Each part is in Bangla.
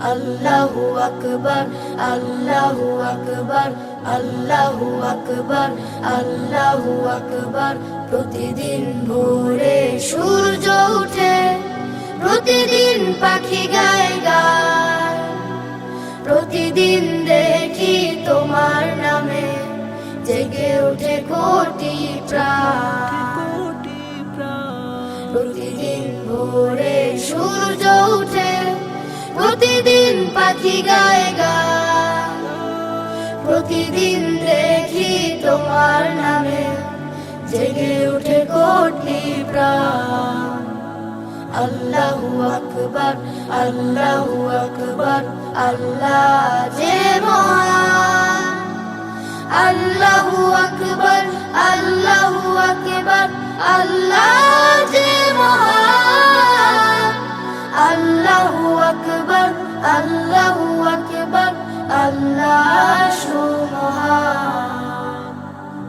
আল্লাহু আকবার আল্লাহু আকবার আল্লাহু আকবার আল্লাহু আকবার প্রতিদিন ভোরে সূর্য ওঠে প্রতিদিন পাখি গায় গায়। প্রতিদিন দেখি তোমার নামে জেগে ওঠে কোটি প্রাণ। প্রতিদিন ভোরে সূর্য ওঠে প্রতিদিন পাখি গায় গা। প্রতিদিন দেখি তোমার নামে, জেগে উঠে কোটি প্রাণ। আল্লাহু আকবার আল্লাহু আকবার, আল্লাহ যে মহান। আল্লাহু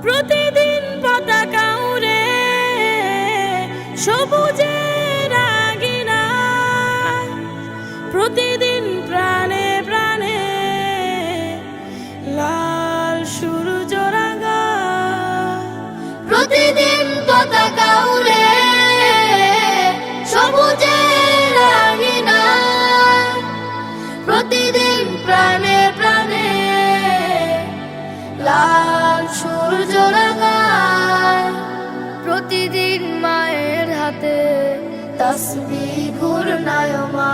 প্রতিদিন পতাকা উড়ে সবুজের আগিনা প্রতিদিন প্রতিদিন মায়ের হাতে তসবি ঘূর্ণায়মা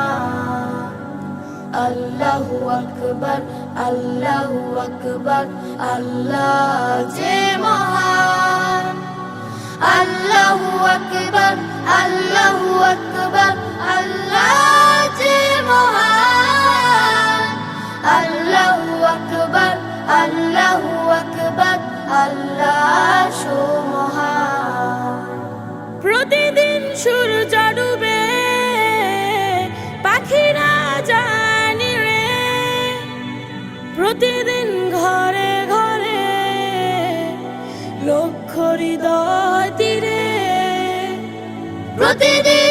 আল্লাহু আকবার আল্লাহু আকবার আল্লাহ প্রতিদিন সূর্য ডুবে পাখিরা জানি রে প্রতিদিন ঘরে ঘরে লক্ষ হৃদয় তীরে। প্রতিদিন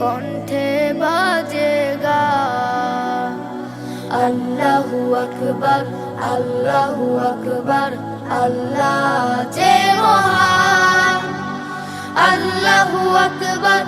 কণ্ঠে বাজে গা। আল্লাহু আকবার আল্লাহু আকবার আল্লাহ যে মহান। আল্লাহু আকবার